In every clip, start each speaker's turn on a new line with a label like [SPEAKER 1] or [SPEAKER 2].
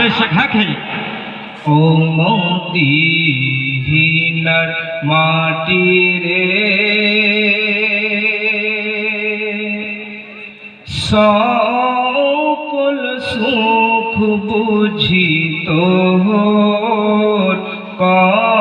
[SPEAKER 1] কাব্যে শাখা খেয়ে
[SPEAKER 2] ও মদিনার মাটি রে। সকল সুখ বুঝি কর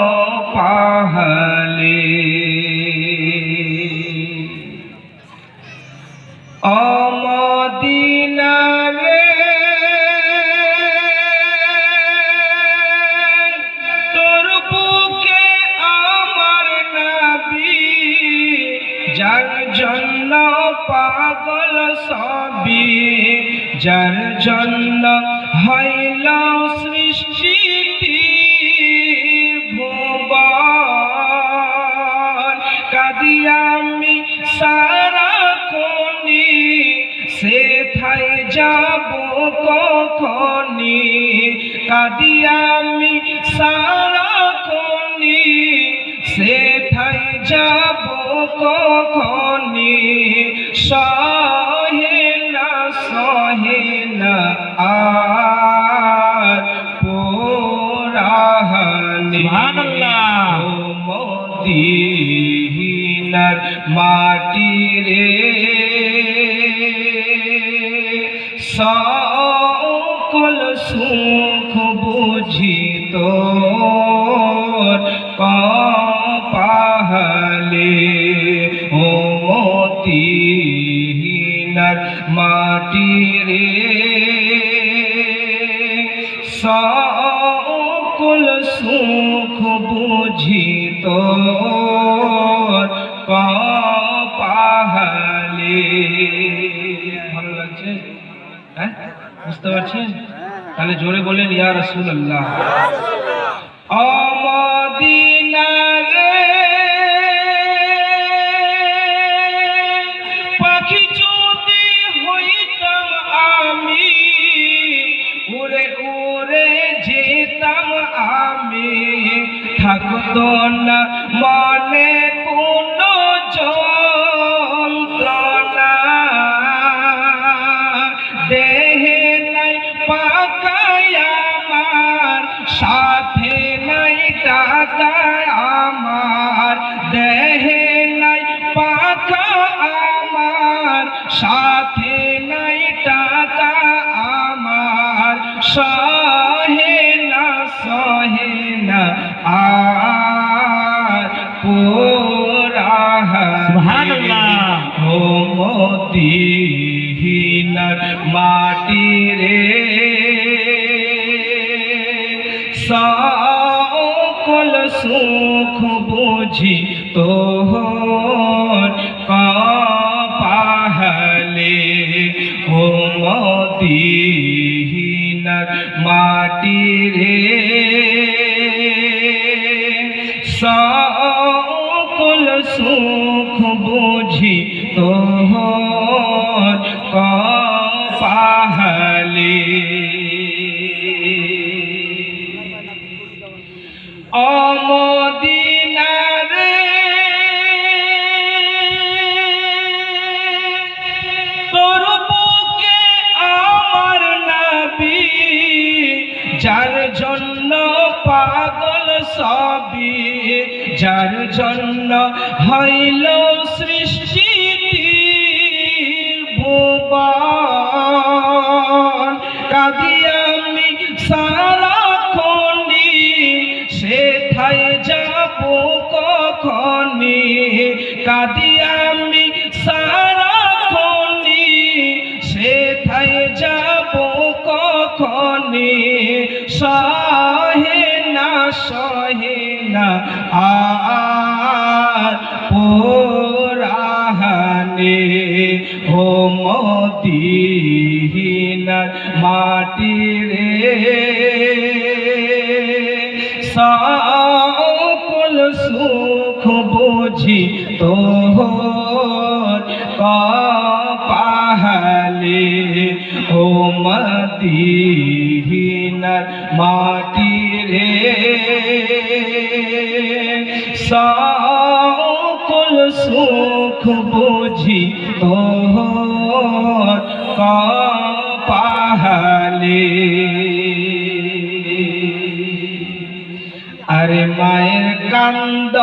[SPEAKER 2] পাগল সবই, যার জন্য হইল সৃষ্টি ভুবন। সারা কোনি সে থাই যাব কখনি কাদি আমি সারা কোনি সে থাই যাব কখনি সহে না সহে না আর পোরাহানি মদিনার মাটি রে। সকল সুখ বুঝিত কপাহলে মাটি রে সকল সুখ বুঝিত কপাহলে ভালো লাগছে? হ্যাঁ? বুঝতে পারছেন? তাহলে জোরে বলেন ইয়া রসুল আল্লাহ আমি থাকত না মনে কোনো যন্ত্রণা। দেহে নাই পাকায় আমার সাথে আর
[SPEAKER 1] সুবহান আল্লাহ।
[SPEAKER 2] ও মদিনার মাটি রে। সকল সুখ বুঝি তোহর কপাহলে। ও মদিনার মাটি রে। অমদিনারে তোর বুকে আমার নাবি যার জন্য পাগল সবি যার জন্য হইল সৃষ্টি সে থাই যাব কখনি কাদি আমি সারা খন্ডি সে থাই যাব কখনি সহে না সহে না, আর পোরাহানে ও মদিনার মাটি রে। সকল সুখ বুঝি তোহর কপালে ও মদিনার মাটি রে। সকল সুখ বুঝি তোহর কপালে আরে মায়ের কান্দ